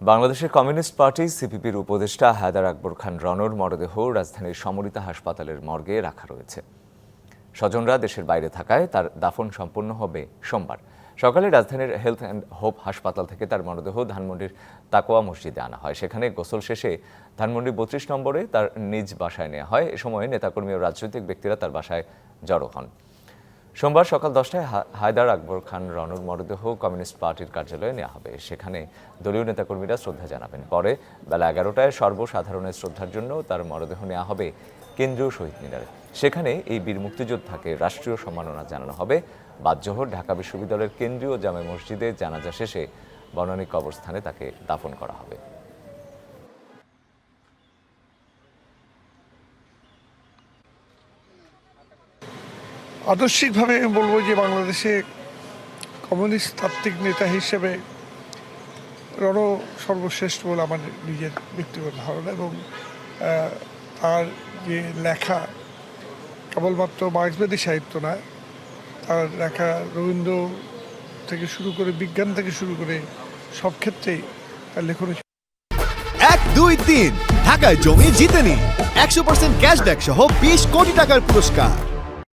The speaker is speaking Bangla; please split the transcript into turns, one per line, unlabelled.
বাংলাদেশের কমিউনিস্ট পার্টি সিপিপির উপদেষ্টা হায়দার আকবর খান রনর মরদেহ রাজধানীর সমরিতা হাসপাতালের মর্গে রাখা রয়েছে। স্বজনরা দেশের বাইরে থাকায় তার দাফন সম্পন্ন হবে সোমবার। সকালে রাজধানীর হেলথ অ্যান্ড হোপ হাসপাতাল থেকে তার মরদেহ ধানমন্ডির তাকোয়া মসজিদে আনা হয়। সেখানে গোসল শেষে ধানমন্ডির বত্রিশ নম্বরে তার নিজ বাসায় নেওয়া হয়। এ সময় নেতাকর্মী ও রাজনৈতিক ব্যক্তিরা তার বাসায় জড়ো হন। সোমবার সকাল দশটায় হায়দার আকবর খান রনর মরদেহ কমিউনিস্ট পার্টির কার্যালয়ে নেওয়া হবে। সেখানে দলীয় নেতাকর্মীরা শ্রদ্ধা জানাবেন। পরে বেলা এগারোটায় সর্বসাধারণের শ্রদ্ধার জন্য তার মরদেহ নেওয়া হবে কেন্দ্রীয় শহীদ মিনারে। সেখানে এই বীর মুক্তিযোদ্ধাকে রাষ্ট্রীয় সম্মাননা জানানো হবে। বাদজোহর ঢাকা বিশ্ববিদ্যালয়ের কেন্দ্রীয় জামে মসজিদে জানাজা শেষে বনানী কবরস্থানে তাকে দাফন করা হবে।
আদর্শিকভাবে আমি বলব যে বাংলাদেশে কমিউনিস্ট তাত্ত্বিক নেতা হিসেবে রণ সর্বশ্রেষ্ঠ বলে আমার নিজের ব্যক্তিগত ধারণা এবং তার যে লেখা কেবলমাত্র মার্ক্সবাদী সাহিত্য নয় তার লেখা রবীন্দ্র থেকে শুরু করে, বিজ্ঞান থেকে শুরু করে সব ক্ষেত্রেই তার লেখনী
এক, দুই, তিন, ঢাকায় জমি জিতে নিন একশো পার্সেন্ট ক্যাশব্যাক সহ বিশ কোটি টাকার পুরস্কার।